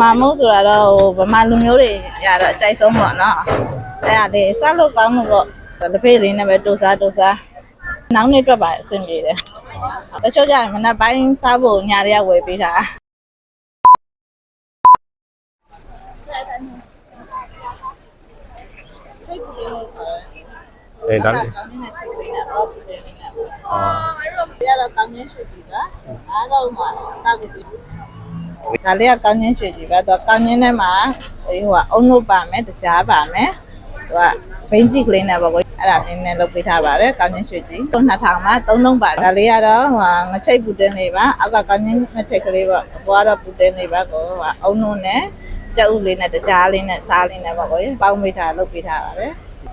မမုတ်ဆိုတာတော့ဟိုဗမာလူမျိုးတွေရတော့အကြိုက်ဆုံးပေါ့နော်အဲ့ဒါလေးစလို့ကောင်းလို့ပေါ့လက်ဖေးလေးနဲ့ပဲတူစားတူစားနောက်နေ့အတွက်ပါအဆင်ပြေတယ်တချို့ကြရင်မနက်ပိုင်းစားဖို့ညတွေကဝယ်ပေးတာအဲဒါလေးကောင်းနေတဲ့ချိတ်လေးနဲ့ပေါ့ပူတယ်လေးနဲ့ပေါ့အာဒီကတော့ကောင်းချင်းရွှေကြည့်ပါအားတော့မှတောက်ကြည့် ဒါလေးကကောင်းချင်းရွှေကြည့်ပါတော့ကောင်းချင်းထဲမှာဟိုကအုံလို့ပါမယ်တကြားပါမယ်သူကဘိန်းစီကလေးနဲ့ပေါ့ကိုအဲ့ဒါလေးနဲ့လုပ်ပေးထားပါတယ်ကောင်းချင်းရွှေကြည့်2000မှာ3လုံးပါဒါလေးကတော့ဟိုငချိတ်ပူတင်းလေးပါအောက်ကကောင်းချင်းငချိတ်ကလေးပေါ့အပေါ်ကတော့ပူတင်းလေးပါကိုကအုံလို့နဲ့ကြက်ဥလေးနဲ့တကြားလေးနဲ့စားလေးနဲ့ပေါ့ကိုပေါင်းပေးထားလုပ်ပေးထားပါတယ်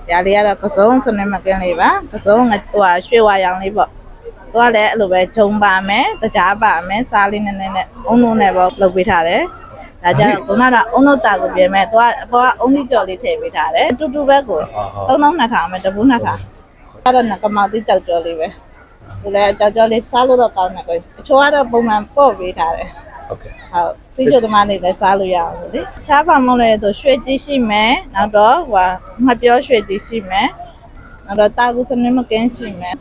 ဒါလေးကတော့ကစုံစနေမကင်းလေးပါကစုံဟိုရွှေဝါရောင်လေးပေါ့ သူကလည်းအဲ့လိုပဲဂျုံပါမယ်တကြားပါမယ်စားလေးနည်းနည်းနဲ့အုံလုံးနဲ့ပေါ့လုပ်ပေးထားတယ်ဒါကြတော့ခုနကအုံလုံးတာကိုပြင်မဲ့သူကအပေါ်ကအုံကြီးကြော်လေးထည့်ပေးထားတယ်အတူတူပဲကိုသုံးလုံးနှစ်ထောင်မယ်တပူးနှစ်ထောင်အဲ့တော့ငကမောက်တိကြောက်ကြော်လေးပဲဒီလည်းကြောက်ကြော်လေးစားလို့တော့ကောင်းတယ်ကိုအချိုးကတော့ပုံမှန်ပေါ့ပေးထားတယ်ဟုတ်ကဲ့ဟုတ်စီချိုသမားလေးလည်းစားလို့ရအောင်လေချားပါမလို့လည်းဆိုရွှေကြီးရှိမယ်နောက်တော့ဟိုငှက်ပြောရွှေကြီးရှိမယ်နောက်တော့တာကူစနေမကင်းရှိမယ်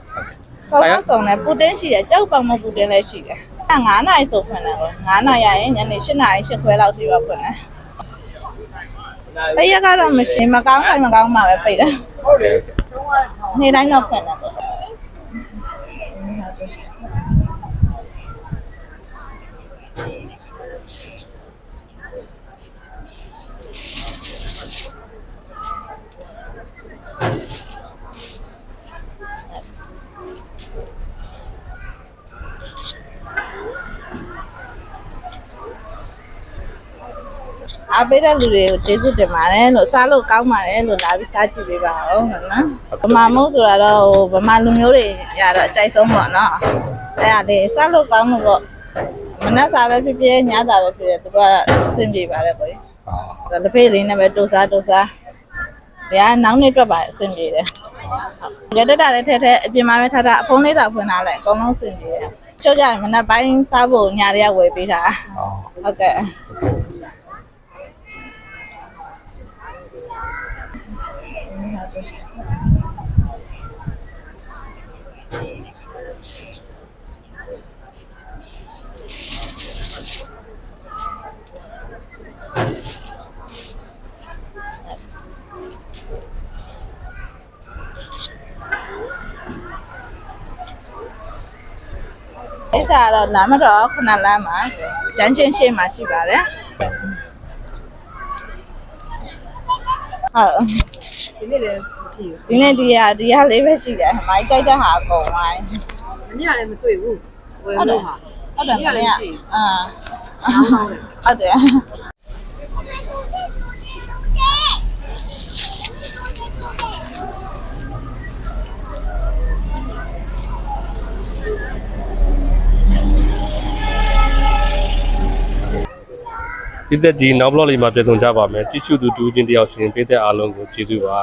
ပေါ့ပေါ့ဆောင်တယ်ပူတင်းရှိတယ်ကြောက်ပောင်မပူတင်းလည်းရှိတယ်အဲ9နာရီဆိုဖွင့်တယ်ပေါ့9နာရီရရင်ညနေ7နာရီ8ခွဲလောက်ရှိပါဖွင့်တယ်တရက်ကတော့မရှင်းမကောင်းခိုင်မကောင်းမှပဲပိတ်တယ်ဟုတ်တယ်နေ့တိုင်းတော့ဖွင့်တယ်ပေါ့ အားပေးတဲ့လူတွေကိုကျေးဇူးတင်ပါတယ်လို့စားလို့ကောင်းပါတယ်လို့လာပြီးစားကြည့်ပေးပါဦးနော်ဗမာမုတ်ဆိုတာတော့ဟိုဗမာလူမျိုးတွေရတော့အကြိုက်ဆုံးပေါ့နော်အဲ့ဒါလေးစားလို့ကောင်းလို့ပေါ့မနက်စာပဲဖြစ်ဖြစ်ညစာပဲဖြစ်ဖြစ်သူတို့ကအဆင်ပြေပါတယ်ကိုအာဒါလက်ဖေးလေးနဲ့ပဲတူစားတူစားဘယ်ကနောက်နေ့အတွက်ပါအဆင်ပြေတယ်ရက်တက်တာလည်းထဲထဲအပြင်မှာပဲထားတာအဖုံးလေးတောင်ဖွင့်ထားလိုက်အကုန်လုံးအဆင်ပြေတယ် ချို့ကြရင်မနက်ပိုင်းစားဖို့ညတွေကဝယ်ပေးတာအာဟုတ်ကဲ့ အဲ့ဒါတော့လာမတော့ခုနလမ်းမှာကျန်းချင်းရှေ့မှာရှိပါတယ်ဟုတ်ဒီနေ့လည်းမရှိဘူးဒီနေ့ဒီဟာဒီဟာလေးပဲရှိတယ်မိုင်းကြိုက်တဲ့ဟာအကုန်ဝိုင်း။မနေ့ကလည်းမတွေ့ဘူး။ဝယ်လို့ဟာဟုတ်တယ်မနေ့ကအာ။နောင်းနောင်းတယ်ဟုတ်တယ် ဒီသက်ကြီးနောက်ဘလော့လေးမှာပြန်ဆောင်ကြပါမယ်ကြည့်ရှုသူတူချင်းတယောက်ချင်းပေးတဲ့အားလုံးကိုကျေးဇူးပါ